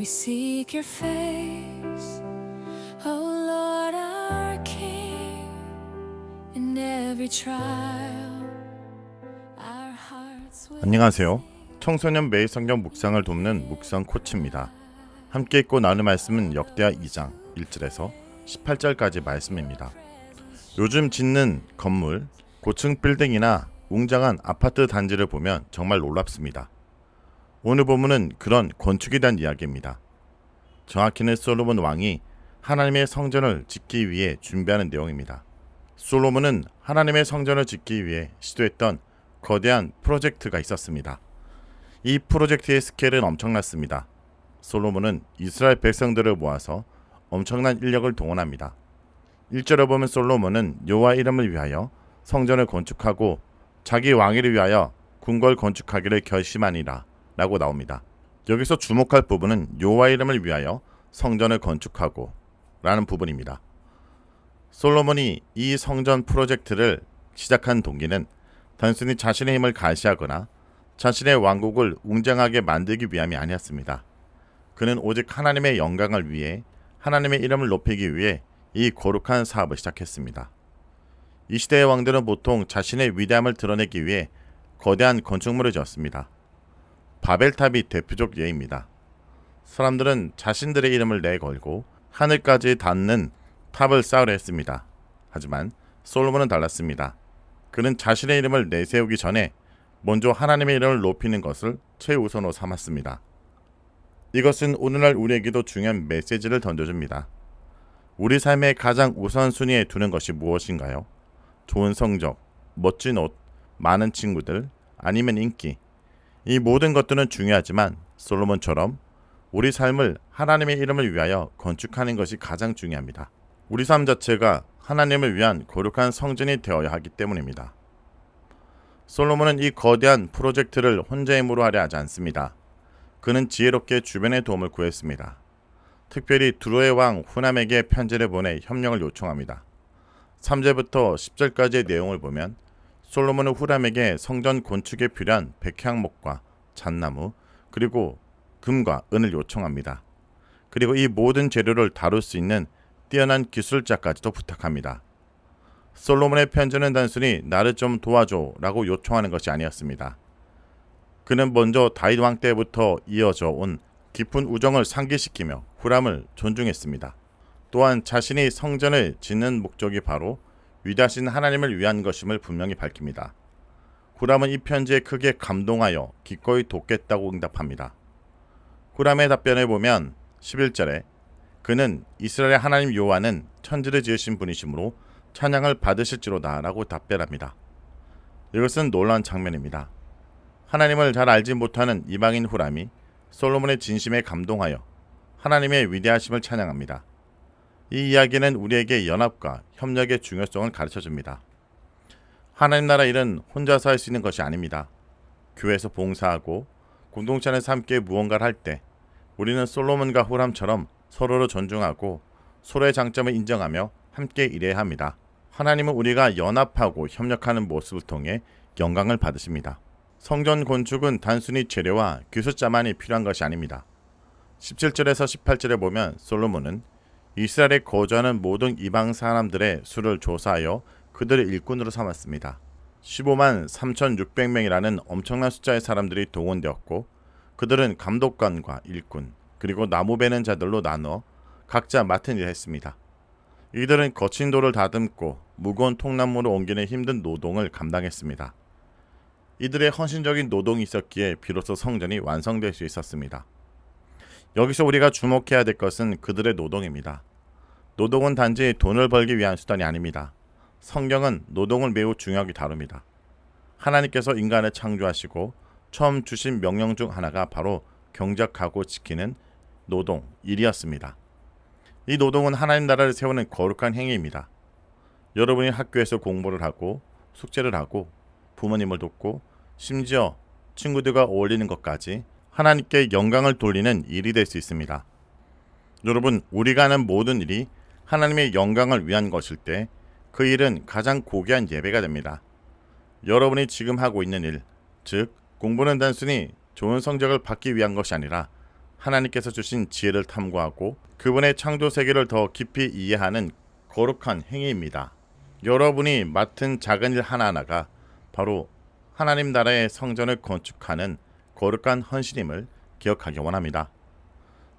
We seek your face, O Lord our King. In every trial, our hearts will 안녕하세요. 청소년 매일 성경 묵상을 돕는 묵상 코치입니다. 함께 읽고 나눌 말씀은 역대하 2장 1절에서 18절까지 말씀입니다. 요즘 짓는 건물, 고층 빌딩이나 웅장한 아파트 단지를 보면 정말 놀랍습니다. 오늘 본문은 그런 건축에 대한 이야기입니다. 정확히는 솔로몬 왕이 하나님의 성전을 짓기 위해 준비하는 내용입니다. 솔로몬은 하나님의 성전을 짓기 위해 시도했던 거대한 프로젝트가 있었습니다. 이 프로젝트의 스케일은 엄청났습니다. 솔로몬은 이스라엘 백성들을 모아서 엄청난 인력을 동원합니다. 1절에 보면 솔로몬은 여호와 이름을 위하여 성전을 건축하고 자기 왕위를 위하여 궁궐 건축하기를 결심하니라 라고 나옵니다. 여기서 주목할 부분은 여호와 이름을 위하여 성전을 건축하고 라는 부분입니다. 솔로몬이 이 성전 프로젝트를 시작한 동기는 단순히 자신의 힘을 가시하거나 자신의 왕국을 웅장하게 만들기 위함이 아니었습니다. 그는 오직 하나님의 영광을 위해 하나님의 이름을 높이기 위해 이 거룩한 사업을 시작했습니다. 이 시대의 왕들은 보통 자신의 위대함을 드러내기 위해 거대한 건축물을 지었습니다. 바벨탑이 대표적 예입니다. 사람들은 자신들의 이름을 내걸고 하늘까지 닿는 탑을 쌓으려 했습니다. 하지만 솔로몬은 달랐습니다. 그는 자신의 이름을 내세우기 전에 먼저 하나님의 이름을 높이는 것을 최우선으로 삼았습니다. 이것은 오늘날 우리에게도 중요한 메시지를 던져줍니다. 우리 삶의 가장 우선순위에 두는 것이 무엇인가요? 좋은 성적, 멋진 옷, 많은 친구들, 아니면 인기. 이 모든 것들은 중요하지만 솔로몬처럼 우리 삶을 하나님의 이름을 위하여 건축하는 것이 가장 중요합니다. 우리 삶 자체가 하나님을 위한 거룩한 성전이 되어야 하기 때문입니다. 솔로몬은 이 거대한 프로젝트를 혼자 힘으로 하려 하지 않습니다. 그는 지혜롭게 주변의 도움을 구했습니다. 특별히 두로의 왕 후남에게 편지를 보내 협력을 요청합니다. 3절부터 10절까지의 내용을 보면 솔로몬은 후람에게 성전 건축에 필요한 백향목과 잣나무 그리고 금과 은을 요청합니다. 그리고 이 모든 재료를 다룰 수 있는 뛰어난 기술자까지도 부탁합니다. 솔로몬의 편지는 단순히 나를 좀 도와줘 라고 요청하는 것이 아니었습니다. 그는 먼저 다윗 왕 때부터 이어져 온 깊은 우정을 상기시키며 후람을 존중했습니다. 또한 자신이 성전을 짓는 목적이 바로 위대하신 하나님을 위한 것임을 분명히 밝힙니다. 후람은 이 편지에 크게 감동하여 기꺼이 돕겠다고 응답합니다. 후람의 답변을 보면 11절에 그는 이스라엘의 하나님 여호와는 천지를 지으신 분이시므로 찬양을 받으실지로다 라고 답변합니다. 이것은 놀라운 장면입니다. 하나님을 잘 알지 못하는 이방인 후람이 솔로몬의 진심에 감동하여 하나님의 위대하심을 찬양합니다. 이 이야기는 우리에게 연합과 협력의 중요성을 가르쳐 줍니다. 하나님 나라 일은 혼자서 할 수 있는 것이 아닙니다. 교회에서 봉사하고 공동체 안에서 함께 무언가를 할 때 우리는 솔로몬과 후람처럼 서로를 존중하고 서로의 장점을 인정하며 함께 일해야 합니다. 하나님은 우리가 연합하고 협력하는 모습을 통해 영광을 받으십니다. 성전 건축은 단순히 재료와 기술자만이 필요한 것이 아닙니다. 17절에서 18절에 보면 솔로몬은 이스라엘에 거주하는 모든 이방 사람들의 수를 조사하여 그들의 일꾼으로 삼았습니다. 15만 3,600명이라는 엄청난 숫자의 사람들이 동원되었고 그들은 감독관과 일꾼 그리고 나무 베는 자들로 나눠 각자 맡은 일을 했습니다. 이들은 거친 돌을 다듬고 무거운 통나무를 옮기는 힘든 노동을 감당했습니다. 이들의 헌신적인 노동이 있었기에 비로소 성전이 완성될 수 있었습니다. 여기서 우리가 주목해야 될 것은 그들의 노동입니다. 노동은 단지 돈을 벌기 위한 수단이 아닙니다. 성경은 노동을 매우 중요하게 다룹니다. 하나님께서 인간을 창조하시고 처음 주신 명령 중 하나가 바로 경작하고 지키는 노동, 일이었습니다. 이 노동은 하나님 나라를 세우는 거룩한 행위입니다. 여러분이 학교에서 공부를 하고 숙제를 하고 부모님을 돕고 심지어 친구들과 어울리는 것까지 하나님께 영광을 돌리는 일이 될 수 있습니다. 여러분, 우리가 하는 모든 일이 하나님의 영광을 위한 것일 때 그 일은 가장 고귀한 예배가 됩니다. 여러분이 지금 하고 있는 일, 즉 공부는 단순히 좋은 성적을 받기 위한 것이 아니라 하나님께서 주신 지혜를 탐구하고 그분의 창조 세계를 더 깊이 이해하는 거룩한 행위입니다. 여러분이 맡은 작은 일 하나하나가 바로 하나님 나라의 성전을 건축하는 거룩한 헌신임을 기억하기 원합니다.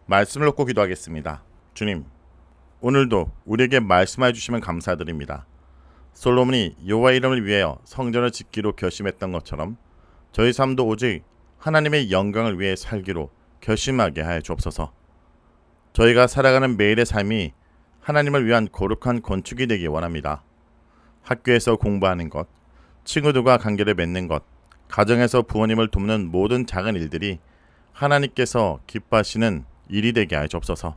말씀을 놓고 기도하겠습니다. 주님, 오늘도 우리에게 말씀해 주시면 감사드립니다. 솔로몬이 여호와 이름을 위하여 성전을 짓기로 결심했던 것처럼 저희 삶도 오직 하나님의 영광을 위해 살기로 결심하게 하여 주옵소서. 저희가 살아가는 매일의 삶이 하나님을 위한 거룩한 건축이 되기 원합니다. 학교에서 공부하는 것, 친구들과 관계를 맺는 것, 가정에서 부모님을 돕는 모든 작은 일들이 하나님께서 기뻐하시는 일이 되게 하여 주옵소서.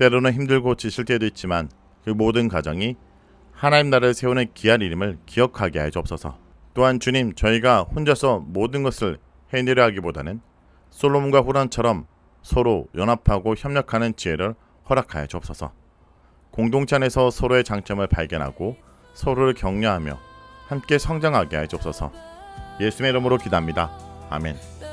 때로는 힘들고 지칠 때도 있지만 그 모든 가정이 하나님 나라를 세우는 귀한 이름을 기억하게 하여 주옵소서. 또한 주님 저희가 혼자서 모든 것을 해내려 하기보다는 솔로몬과 후란처럼 서로 연합하고 협력하는 지혜를 허락하여 주옵소서. 공동체 안에서 서로의 장점을 발견하고 서로를 격려하며 함께 성장하게 하여 주옵소서. 예수의 이름으로 기도합니다. 아멘.